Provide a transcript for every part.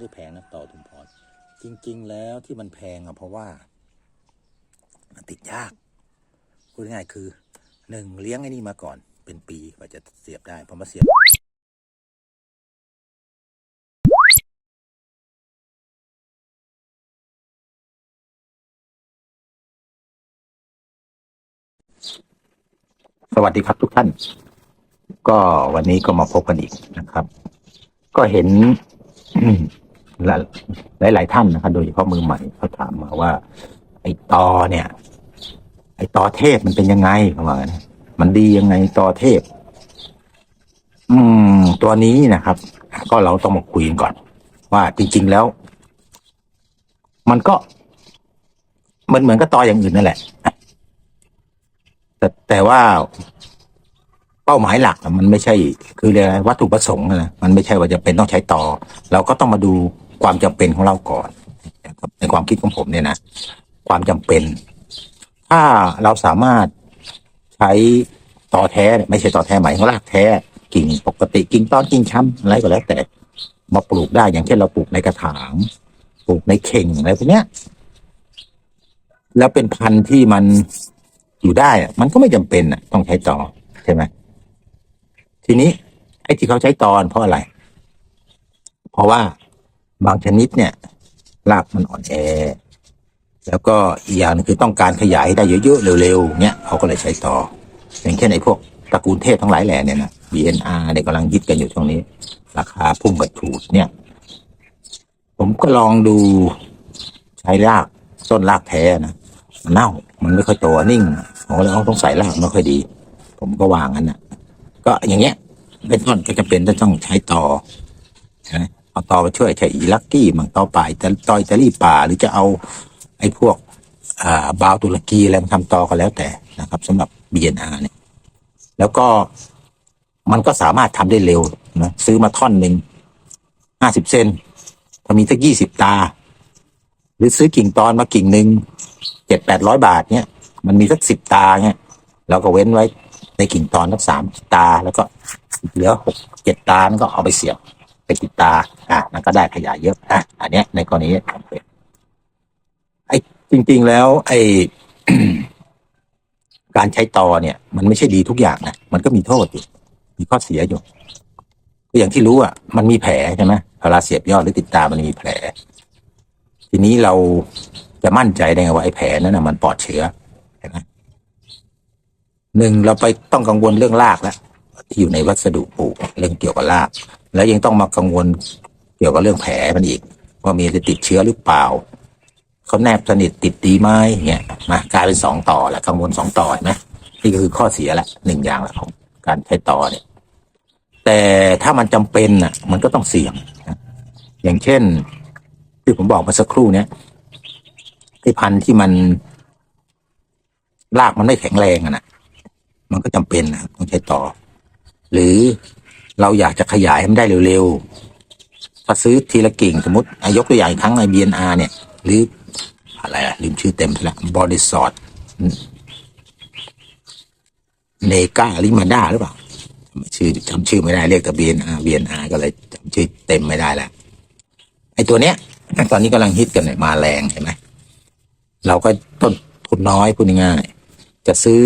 ได้แพงนะต่อทุมพร จริง ๆ แล้วที่มันแพงอะเพราะว่า มันติดยากพูดง่ายคือหนึ่งเลี้ยงไอ้นี่มาก่อนเป็นปีกว่าจะเสียบได้พอมาเสียบสวัสดีครับทุกท่าน ก็วันนี้ก็มาพบกันอีกนะครับ ก็เห็น หลายหลายท่านนะครับโดยเฉพาะมือใหม่เขาถามมาว่า ไอ้ตอเนี่ย ไอ้ตอเทพมันเป็นยังไงเขาว่างั้นมันดียังไงตอเทพ อืม ตัวนี้นะครับ ก็เราต้องมาคุยกันก่อน ว่าจริง ๆแล้ว มันก็ มันเหมือนกับตออย่างอื่นนั่นแหละแต่แต่ว่าเป้าหมายหลักมันไม่ใช่ คือเรียกอะไรวัตถุประสงค์นะมันไม่ใช่ว่าจะเป็นต้องใช้ต่อ เราก็ต้องมาดู ความจำเป็นของเราก่อนนะครับในความคิดของผมเนี่ยนะความจำเป็น ถ้าเราสามารถใช้ต่อแท้ ไม่ใช่ต่อแท้หมายถึงรากแท้กิ่งปกติกิ่งตอนกิ่งช้ำอะไรก็แล้วแต่มาปลูกได้อย่างเช่นเราปลูกในกระถางปลูกในเข่งอะไรพวกเนี้ย แล้วเป็นพันธุ์ที่มันอยู่ได้ มันก็ไม่จำเป็นอะต้องใช้ต่อใช่ไหมทีนี้ ไอ้ที่เขาใช้ตอนเพราะอะไร เพราะว่า บางชนิดเนี่ยรากมันอ่อนแอ แล้วก็อีกอย่างนึงคือต้องการขยายได้เยอะๆเร็วๆเนี่ยเขาก็เลยใช้ต่อ อย่างเช่นไอ้พวกตระกูลเทพทั้งหลายแหล่เนี่ยนะ BNR เนี่ยกำลังยึดกันอยู่ช่วงนี้ ราคาพุ่งกระฉูดเนี่ย ผมก็ลองดูใช้รากต้นรากแท้นะมันเน่ามันไม่ค่อยโตนิ่งผมก็เลยต้องใส่รากไม่ค่อยดี ผมก็วางกันนะก็อย่างเงี้ยเป็นต้นก็จะเป็นต้องใช้ต่อใช่ไหม เอาต่อมาช่วยใช้อีลักกี้มั่งต่อป่ายแต่ต่ออิตาลีป่า หรือจะเอาไอ้พวกอ่าบาวตุรกีอะไรมาทำต่อก็แล้วแต่นะครับสำหรับ BNR เนี่ย แล้วก็มันก็สามารถทำได้เร็วนะซื้อมาท่อนหนึ่งห้าสิบเซนพอมีสักยี่สิบตา หรือซื้อกิ่งตอนมากิ่งหนึ่งเจ็ดแปดร้อยบาทเนี่ย มันมีสักสิบตาเนี่ยเราก็เว้นไว้ในกิ่งตอนสักสามตา แล้วก็เหลือหกเจ็ดตานก็เอาไปเสียบ ไปติดตาอะมันก็ได้ขยายเยอะอะอันเนี้ยในกรณีไอ้จริง ๆ แล้ว ไอ้การใช้ตอเนี่ย มันไม่ใช่ดีทุกอย่างนะมันก็มีโทษอยู่มีข้อเสียอยู่ก็อย่างที่รู้อะมันมีแผลใช่ไหมเวลาเสียบยอดหรือติดตามันมีแผล ทีนี้เราจะมั่นใจได้ไงว่าไอ้แผลนั้นนะมันปลอดเชื้อเห็นไหมหนึ่งเราไปต้องกังวลเรื่องรากแล้วที่อยู่ในวัสดุปลูกเรื่องเกี่ยวกับราก แล้วยังต้องมากังวลเกี่ยวกับเรื่องแผลมันอีก ว่ามีจะติดเชื้อหรือเปล่าเขาแนบสนิทติดดีไหมเนี่ยมากลายเป็นสองต่อแหละกังวลสองต่อเห็นไหมนี่ก็คือข้อเสียแหละหนึ่งอย่างแหละของการใช้ต่อเนี่ย แต่ถ้ามันจำเป็นอะ มันก็ต้องเสี่ยงอย่างเช่น ที่ผมบอกมื่อสักครู่เนี้ยไอ้พันธุ์ที่มันรากมันไม่แข็งแรงอะนะมันก็จำเป็นนะต้องใช้ต่อ หรือ เราอยากจะขยายให้มันได้เร็วๆถ้าซื้อทีละกิ่งสมมติอะยกตัวอย่างอีกครั้งใน BNR เนี่ย หรืออะไรอะลืมชื่อเต็มละบอดี้สอดเนกาลิมาดาหรือเปล่าชื่อจำชื่อไม่ได้เรียกแต่ BNR BNR ก็เลยจำชื่อเต็มไม่ได้แล้วไอ้ตัวเนี้ย ตอนนี้กำลังฮิตกันเนี่ยมาแรงเห็นไหมเราก็ต้นทุนน้อยพูดง่ายๆจะซื้อ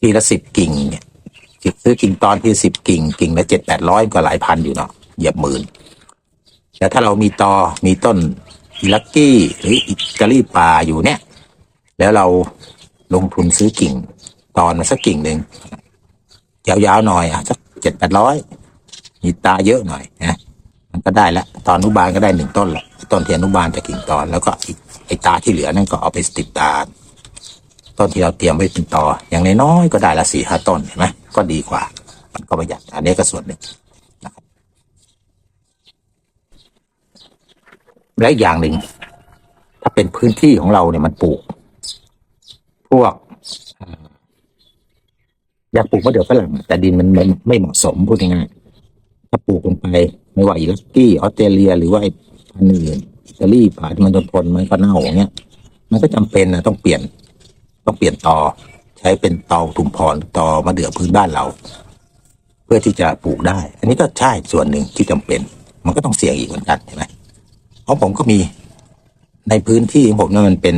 ทีละสิบกิ่งเนี่ย ซื้อกิ่งตอนที่สิบกิ่ง กิ่งละเจ็ดแปดร้อยก็หลายพันอยู่เนาะเหยียบหมื่นแต่ถ้าเรามีตอมีต้นลักกี้หรืออิตาลีป่าอยู่เนี่ย แล้วเราลงทุนซื้อกิ่ง ตอนมาสักกิ่งหนึ่งยาวๆหน่อยอะสักเจ็ดแปดร้อยมีตาเยอะหน่อยนะมันก็ได้ล้วตอนอนุบาลก็ได้หนึ่งต้นละต้นเทียนอนุบาลจากกิ่งตอนแล้วก็อีกไอตาที่เหลือนั่นก็เอาไปติดตาต้นที่เราเตรียมไว้เป็นตออย่างน้อยๆก็ได้ละสี่ห้าต้นเห็นไหม ก็ดีกว่า มันก็ประหยัด อันนี้ก็ส่วนหนึ่งนะครับ และอย่างหนึ่ง ถ้าเป็นพื้นที่ของเราเนี่ยมันปลูก พวกอยากปลูกมะเดื่อฝรั่งแต่ดินมันมันไม่เหมาะสมพูดง่ายๆถ้าปลูกลงไปไม่ว่าอิลักกี้ออสเตรเลีย หรือว่าอ้พันธุ์อื่นอิตาลีผ่าที่มันทนทนมันก็เน่าอย่างเงี้ย มันก็จำเป็นนะต้องเปลี่ยน ต้องเปลี่ยนต่อ ช้เป็นตอถุมพรตอมะเดื่อพื้นบ้านเรา เพื่อที่จะปลูกได้ อันนี้ก็ใช่ส่วนหนึ่งที่จำเป็น มันก็ต้องเสี่ยงอีกเหมือนกันใช่ไหมเพราะผมก็มีในพื้นที่ของผมเนี่ยมันเป็น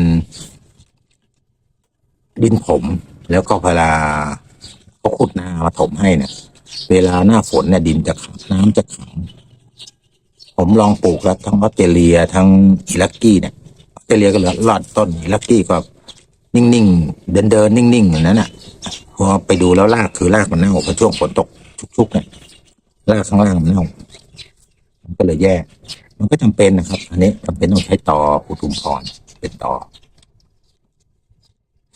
ดินผมแล้วก็เวลาเขาขุดนามาถมให้เนี่ยเวลาหน้าฝนเนี่ยดินจะขังน้ำจะขังผมลองปลูกแล้วทั้งออสเตรเลียทั้งอิรักกี้เนี่ยออสเตรเลียก็เหลือรอดต้นอิรักกี้ก็ นิ่งๆ เดินเดินนิ่งๆอย่างนั้นอะพอไปดูแล้วรากคือรากมันเน่าเพราะช่วงฝนตกชุกๆเนี่ยรากข้างล่างมันเน่ามันก็เลยแย่ มันก็จำเป็นนะครับ อันนี้จำเป็นต้องใช้ต่ออุทุมพรเป็นต่อ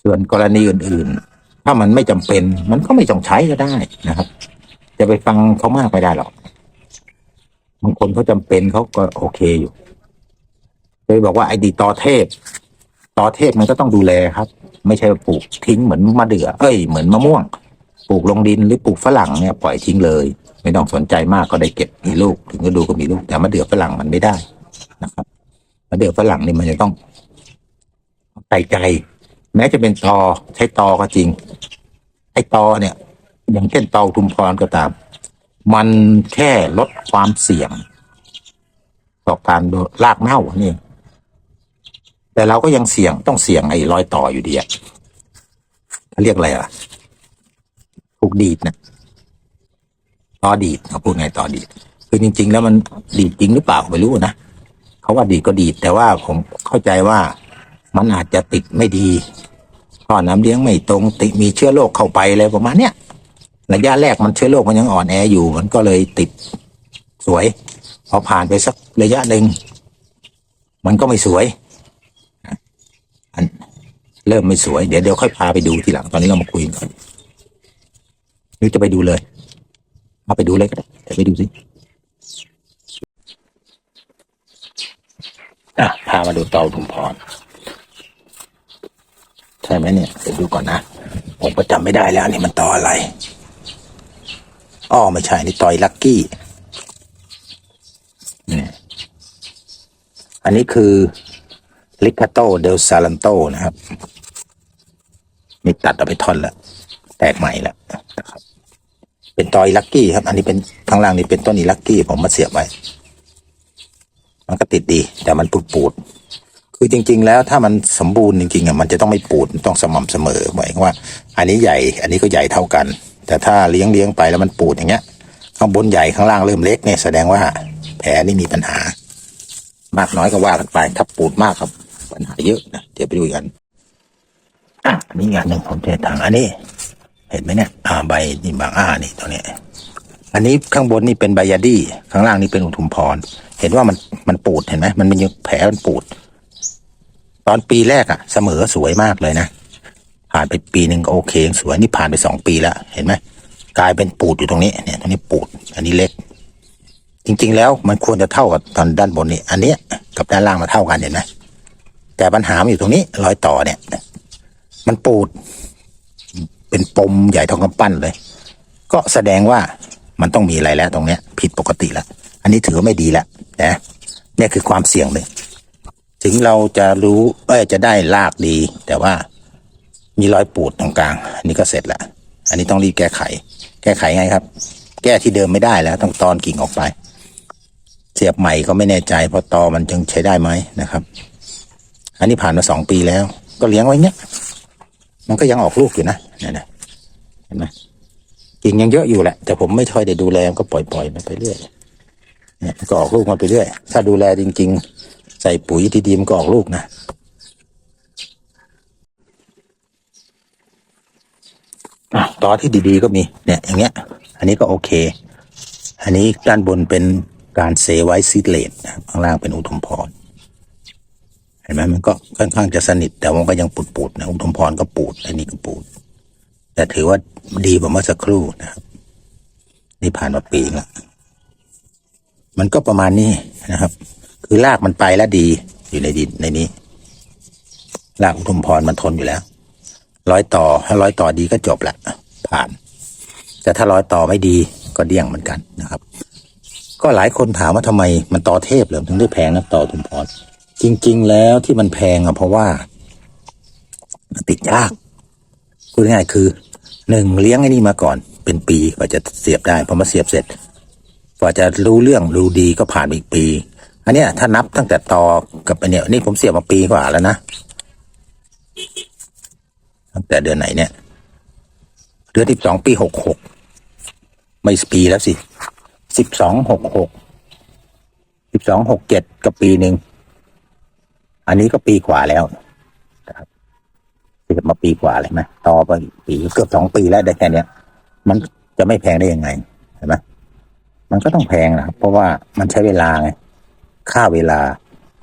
ส่วนกรณีอื่นๆ ถ้ามันไม่จำเป็น มันก็ไม่ต้องใช้ก็ได้นะครับ จะไปฟังเขามากไม่ได้หรอกบางคนเขาจำเป็นเขาก็โอเคอยู่เลยบอกว่าไอ้ดีต่อเทพ ต่อเทพมันก็ต้องดูแลครับ ไม่ใช่ปลูกทิ้งเหมือนมะเดื่อเอ้ยเหมือนมะม่วง ปลูกลงดินหรือปลูกฝรั่งเนี่ยปล่อยทิ้งเลย ไม่ต้องสนใจมากก็ได้เก็บมีลูกถึงก็ดูก็มีลูกแต่มะเดื่อฝรั่งมันไม่ได้นะครับมะเดื่อฝรั่งนี่มันจะต้องใส่ใจแม้จะเป็นตอใช้ตอก็จริงไอ้ตอเนี่ย อย่างเช่นตออุทุมพรก็ตาม มันแค่ลดความเสี่ยง ต่อการโดนรากเน่านี่ แต่เราก็ยังเสี่ยงต้องเสี่ยงไอ้รอยต่ออยู่ดีอะเขาเรียกอะไรอะถูกดีดนะต่อดีดเขาพูดไงต่อดีดคือจริง ๆ แล้วมันดีดจริงหรือเปล่าไม่รู้นะเขาว่าดีดก็ดีดแต่ว่าผมเข้าใจว่ามันอาจจะติดไม่ดีท่อน้ำเลี้ยงไม่ตรงติดมีเชื้อโรคเข้าไปอะไรประมาณเนี้ยระยะแรกมันเชื้อโรคมันยังอ่อนแออยู่ มันก็เลยติดสวย พอผ่านไปสักระยะหนึ่งมันก็ไม่สวย อันเริ่มไม่สวย เดี๋ยวเดี๋ยวค่อยพาไปดูทีหลังตอนนี้เรามาคุยกันก่อนหรือจะไปดูเลยมาไปดูเลยก็ได้ไปดูสิอะพามาดูเตาถุงพรใช่ไหมเนี่ยเดี๋ยวดูก่อนนะผมก็จำไม่ได้แล้วนี่มันต่ออะไรอ้อไม่ใช่นี่ต่อยลักกี้นี่อันนี้คือ ลิคาโตเดลซาลันโตนะครับนี่ตัดเอาไปท่อนแล้วแตกใหม่แล้วนะครับ เป็นตอยลักกี้ครับ อันนี้เป็นข้างล่างนี่เป็นต้นอีลักกี้ผมมาเสียบไว้ มันก็ติดดี แต่มันปูดปูดคือจริง ๆ แล้วถ้ามันสมบูรณ์จริงๆอะมันจะต้องไม่ปูดต้องสม่ำเสมอหมายว่า อันนี้ใหญ่ อันนี้ก็ใหญ่เท่ากัน แต่ถ้าเลี้ยงเลี้ยงไปแล้วมันปูดอย่างเงี้ย ข้างบนใหญ่ข้างล่างเริ่มเล็กเนี่ยแสดงว่า แผลนี่มีปัญหามากน้อยก็ว่ากันไปถ้าปูดมากครับ ปัญหาเยอะนะเดี๋ยวไปดูกันอะอันนี้อย่างหนึ่งผมเททางอันนี้ เห็นไหมเนี่ยอ่าใบนี่บางอ่านี่ตัวเนี้ยอันนี้ข้างบนนี่เป็นใบยาดี้ข้างล่างนี่เป็นอุทุมพร เห็นว่ามันมันปูดเห็นไหมมันมีแผลมันปูด ตอนปีแรกอะเสมอสวยมากเลยนะผ่านไปปีหนึ่งก็โอเค สวยนี่ผ่านไปสองปีแล้วเห็นไหมกลายเป็นปูดอยู่ตรงนี้เนี่ยตรงนี้ปูด อันนี้เล็ก จริง ๆ แล้วมันควรจะเท่ากับตอนด้านบนนี่อันเนี้ยกับด้านล่างมาเท่ากันเห็นไหม แต่ปัญหามันอยู่ตรงนี้รอยต่อเนี่ย มันปูด เป็นปมใหญ่ทองกำปั้นเลย ก็แสดงว่ามันต้องมีอะไรแล้วตรงเนี้ย ผิดปกติแล้ว อันนี้ถือว่าไม่ดีแล้วนะเนี่ยคือความเสี่ยงเลย ถึงเราจะรู้เอ้ยจะได้ลากดี แต่ว่ามีรอยปูดตรงกลาง อันนี้ก็เสร็จแล้วอันนี้ต้องรีบแก้ไข แก้ไขไงครับ แก้ที่เดิมไม่ได้แล้ว ต้องตอนกิ่งออกไป เสียบใหม่ก็ไม่แน่ใจเพราะตอมันยังใช้ได้ไหมนะครับ อันนี้ผ่านมาสองปีแล้ว ก็เลี้ยงไว้เนี้ย มันก็ยังออกลูกอยู่นะเนี่ยนะเห็นไหมกิ่งยังเยอะอยู่แหละ แต่ผมไม่ค่อยได้ดูแลมันก็ปล่อยๆมันไปเรื่อยเนี่ยก็ออกลูกมาไปเรื่อย ถ้าดูแลจริง ๆ ใส่ปุ๋ยดีๆมันก็ออกลูกนะอะตอที่ดีๆก็มีเนี่ยอย่างเงี้ย อันนี้ก็โอเค อันนี้ด้านบนเป็นการเซไว้ซีดเลดข้างล่างเป็นอุทุมพร ห็นไหมมันก็ค่อนข้างจะสนิท แต่มันก็ยังปูดๆนะอุทุมพรก็ปูดอันนี้ก็ปูด แต่ถือว่าดีกว่าเมื่อสักครู่นะครับนี่ผ่านมาปีละมันก็ประมาณนี้นะครับ คือรากมันไปแล้วดีอยู่ในดินในนี้รากอุทุมพรมันทนอยู่แล้ว ร้อยต่อถ้าร้อยต่อดีก็จบละผ่าน แต่ถ้าร้อยต่อไม่ดีก็เดี่ยงเหมือนกันนะครับ ก็หลายคนถามว่าทำไมมันต่อเทพเหรือถึงได้แพงนะต่ออุทุมพร จริง ๆ แล้วที่มันแพงอะเพราะว่า มันติดยากพูดง่ายคือหนึ่งเลี้ยงไอ้นี่มาก่อน เป็นปีกว่าจะเสียบได้พอมาเสียบเสร็จกว่าจะรู้เรื่องรู้ดีก็ผ่านอีกปี อันเนี้ยถ้านับตั้งแต่ตอกับอันเนี้ยนี่ผมเสียบมาปีกว่าแล้วนะตั้งแต่เดือนไหนเนี่ยเดือนที่สองปีหกหกไม่ปีแล้วสิสิบสองหกหกสิบสองหกเจ็ดก็ปีหนึ่ง อันนี้ก็ปีกว่าแล้วนะครับเสียบมาปีกว่าเลยไหมต่อไปปีเกือบสองปีแล้วได้แค่เนี้ย มันจะไม่แพงได้ยังไงเห็นไหมมันก็ต้องแพงนะครับเพราะว่ามันใช้เวลาไงค่าเวลา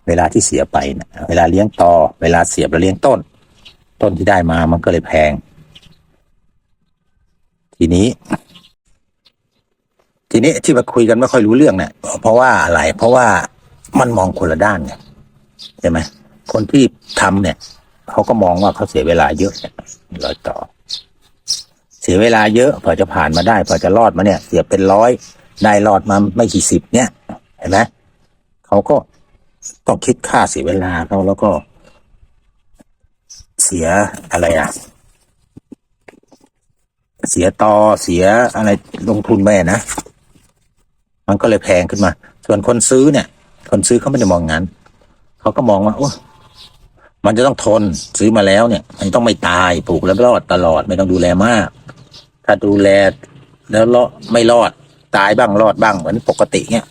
เวลาที่เสียไปนะเวลาเลี้ยงต่อ เวลาเสียบแล้วเลี้ยงต้น ต้นที่ได้มามันก็เลยแพง ทีนี้ ทีนี้ที่มาคุยกันไม่ค่อยรู้เรื่องเนี่ยเพราะว่าอะไรเพราะว่ามันมองคนละด้านไง ใช่ไหมคนที่ทำเนี่ยเขาก็มองว่าเขาเสียเวลาเยอะเนี่ยรอยต่อ เสียเวลาเยอะพอจะผ่านมาได้พอจะรอดมาเนี่ย เสียเป็นร้อยได้รอดมาไม่กี่สิบเนี่ยเห็นไหมเขาก็ต้องคิดค่าเสียเวลาเขาแล้วก็ เสียอะไรอะ เสียต่อเสียอะไรลงทุนไปนะมันก็เลยแพงขึ้นมา ส่วนคนซื้อเนี่ย คนซื้อเขาไม่ได้มองงั้น เขาก็มองว่าโอ้มันจะต้องทนซื้อมาแล้วเนี่ย มันต้องไม่ตายปลูกแล้วรอดตลอดไม่ต้องดูแลมาก ถ้าดูแลแล้วรอดไม่รอดตายบ้างรอดบ้างเหมือนปกติเนี่ย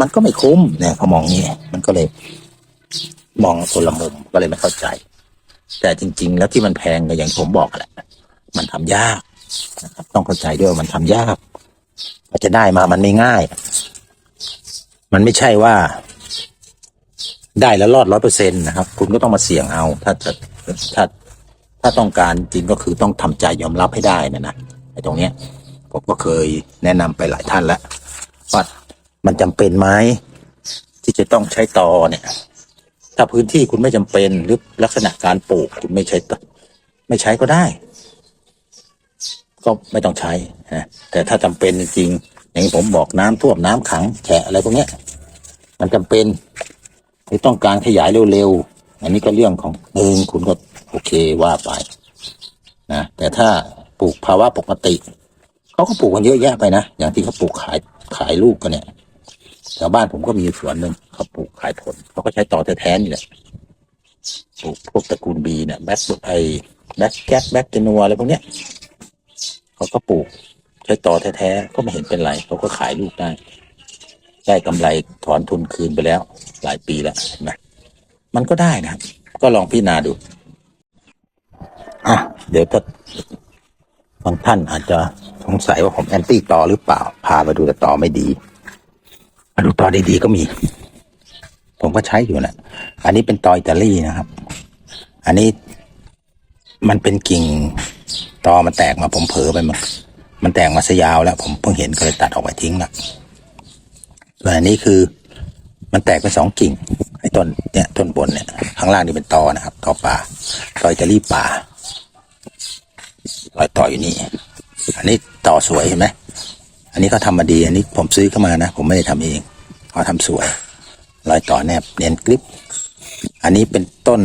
มันก็ไม่คุ้มเนี่ยเขามองงี้มันก็เลย มองคนละมุมก็เลยไม่เข้าใจ แต่จริง ๆ แล้วที่มันแพงก็อย่างผมบอกแหละมันทำยากนะครับต้องเข้าใจด้วยมันทำยากกว่าจะได้มามันไม่ง่าย มันไม่ใช่ว่า ได้แล้วรอดร้อยเปอร์เซ็นต์นะครับ คุณก็ต้องมาเสี่ยงเอา ถ้าจะถ้าถ้าต้องการจริงก็คือต้องทำใจยอมรับให้ได้นะนะไอ้ตรงเนี้ยผมก็เคยแนะนำไปหลายท่านแล้วว่ามันจำเป็นไหมที่จะต้องใช้ตอเนี่ย ถ้าพื้นที่คุณไม่จำเป็นหรือลักษณะการปลูกคุณไม่ใช้ตไม่ใช้ก็ได้ ก็ไม่ต้องใช้นะแต่ถ้าจำเป็นจริงอย่างที่ผมบอกน้ำท่วมน้ำขังแฉะอะไรพวกเนี้ย มันจำเป็น หรือต้องการขยายเร็วๆ อันนี้ก็เรื่องของหนึ่งคุณก็โอเคว่าไปนะแต่ถ้าปลูกภาวะปกติเขาก็ปลูกกันเยอะแยะไปนะอย่างที่เขาปลูกขายขายลูกกันเนี่ยแถวบ้านผมก็มีสวนหนึ่งเขาปลูกขายผลเขาก็ใช้ต่อแท้ๆนี่แหละปลูกพวกตระกูลบีเนี่ยแบ็คไอแบ็คแก๊สแบ็คเจนัวอะไรพวกเนี้ยเขาก็ปลูกใช้ต่อแท้ๆก็ไม่เห็นเป็นไรเขาก็ขายลูกได้ ได้กำไรถอนทุนคืนไปแล้ว หลายปีแล้วเห็นไหมมันก็ได้นะก็ลองพิจารณาดูอะเดี๋ยวถ้าบางท่านอาจจะสงสัยว่าผมแอนตี้ต่อหรือเปล่า พามาดูแต่ต่อไม่ดีมาดูต่อดีๆก็มี ผมก็ใช้อยู่นะอันนี้เป็นต่ออิตาลีนะครับ อันนี้มันเป็นกิ่งตอมันแตกมาผมเผลอไปมันมันแตกมาซะยาวแล้ว ผมเพิ่งเห็นก็เลยตัดออกไปทิ้งละ ส่วนอันนี้คือมันแตกเป็นสองกิ่งไอ้ต้นเนี่ยต้นบนเนี่ยข้างล่างนี่เป็นตอนะครับตอป่าตออิตาลีป่ารอยต่ออยู่นี่ อันนี้ต่อสวยเห็นไหมอันนี้เขาทำมาดี อันนี้ผมซื้อเข้ามานะ ผมไม่ได้ทำเองเขาทำสวย รอยต่อแนบเนียนกริปอันนี้เป็นต้น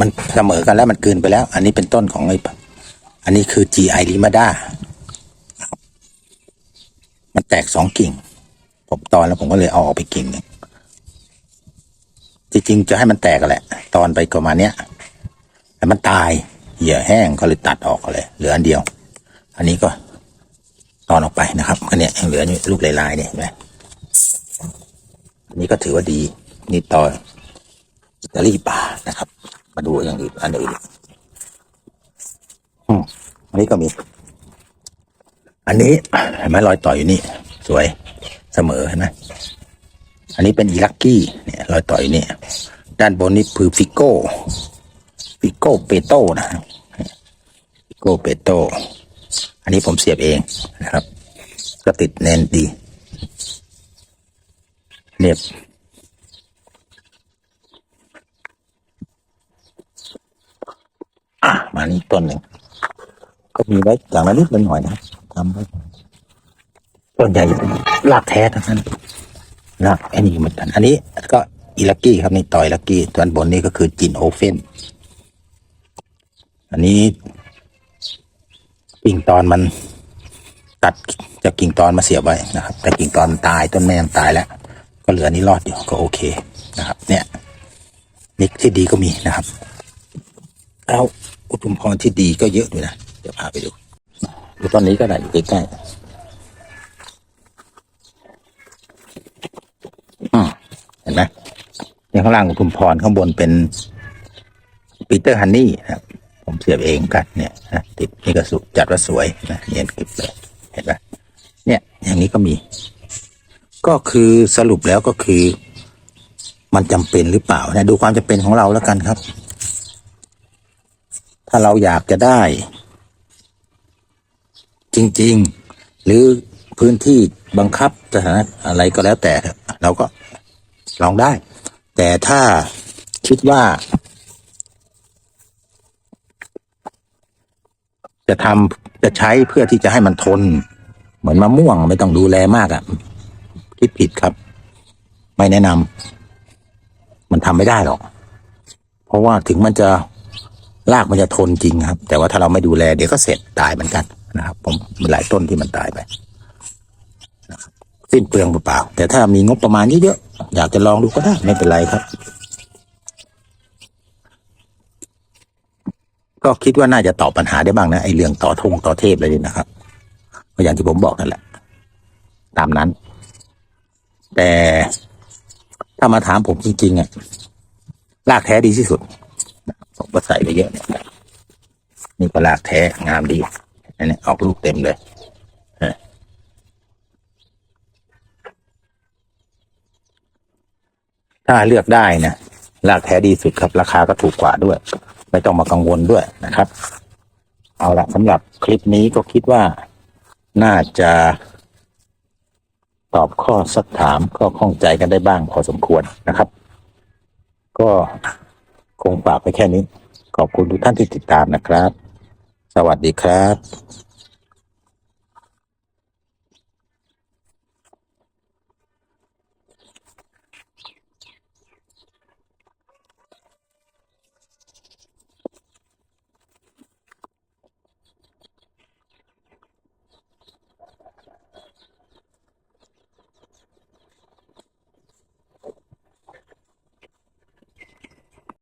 มันเสมอกันแล้วมันเกินไปแล้ว อันนี้เป็นต้นของไอ้อันนี้คือ GI Limada มันแตกสองกิ่ง ผมตอนแล้วผมก็เลยเอาออกไปกิ่งหนึ่งจริงๆจะให้มันแตกกันแหละ ตอนไปประมาณเนี้ยแต่มันตายเหี่ยแห้งก็เลยตัดออกเลย เหลืออันเดียว อันนี้ก็ตอนออกไปนะครับก็เนี่ยยังเหลืออยู่ลูกลายๆเนี่ยเห็นไหมอันนี้ก็ถือว่าดีนี่ต่ออิตาลีป่านะครับ มาดูอย่างอื่นอันอื่นอืมอันนี้ก็มี อันนี้เห็นไหมรอยต่ออยู่นี่ สวย เสมอนไหมอันนี้เป็นอีลักกี้เนี่ยรอยต่อยู่นี่ด้านบนนี่คือฟิโก้ฟิโก้เปโต้นะฟิโก้เปโต้อันนี้ผมเสียบเองนะครับ ก็ติดแน่นดีเรียบอะมานี่ต้นหนึ่งก็มีไว้อย่างละนิดละหน่อยนะทำไว้ ต้นใหญ่รากแท้ทั้งนั้นรากไอ้นี่เหมือนกัน อันนี้ก็อีลักกี้ครับนี่ต่อยลักกี้ตัวบนนี้ก็คือจินโอเฟนอันนี้ปิ่งตอนมันตัดจะกิ่งตอนมาเสียบไว้นะครับ แต่กิ่งตอนตายต้นแม่มันตายแล้ว ก็เหลือนี้รอดอยู่ก็โอเคนะครับ เนี่ยนิกที่ดีก็มีนะครับแล้วอุทุมพรที่ดีก็เยอะด้วยนะ เดี๋ยวพาไปดูดูต้นนี้ก็ได้อยู่ใกล้ๆ อืมเห็นไหมเนี่ยข้างล่างอุทุมพรข้างบนเป็นปีเตอร์ฮันนี่นะครับผมเสียบเองกันเนี่ยนะติดนี่ก็สุจัดว่าสวยนะเนียนกริบเลยเห็นไหมเนี่ยอย่างนี้ก็มี ก็คือสรุปแล้วก็คือ มันจำเป็นหรือเปล่านะดูความจำเป็นของเราแล้วกันครับ ถ้าเราอยากจะได้ จริง ๆ หรือ พื้นที่บังคับสถานะอะไรก็แล้วแต่เราก็ลองได้ แต่ถ้าคิดว่า จะทำจะใช้เพื่อที่จะให้มันทน เหมือนมะม่วงไม่ต้องดูแลมากอะ่ะคิดผิดครับ ไม่แนะนำมันทำไม่ได้หรอก เพราะว่าถึงมันจะรากมันจะทนจริงครับ แต่ว่าถ้าเราไม่ดูแลเดี๋ยวก็เสร็จตายเหมือนกันนะครับ ผมหลายต้นที่มันตายไป สิ้นเปลืองเปล่าๆแต่ถ้ามีงบประมาณเยอะๆอยากจะลองดูก็ได้ไม่เป็นไรครับ ก็คิดว่าน่าจะตอบปัญหาได้บ้างนะไอ้เรื่องต่อทงต่อเทพอะไรนี่นะครับก็อย่างที่ผมบอกนั่นแหละ ตามนั้น แต่ถ้ามาถามผมจริงๆอะรากแท้ดีที่สุดผมก็ใส่ไปเยอะนี่ก็รากแท้งามดีอันนี้ออกลูกเต็มเลยเออ ถ้าเลือกได้นะรากแท้ดีสุดครับ ราคาก็ถูกกว่าด้วย ไม่ต้องมากังวลด้วยนะครับ เอาละสำหรับคลิปนี้ก็คิดว่าน่าจะตอบข้อสักถามก็ข้องใจกันได้บ้างพอสมควรนะครับ ก็คงฝากไปแค่นี้ ขอบคุณทุกท่านที่ติดตามนะครับ สวัสดีครับ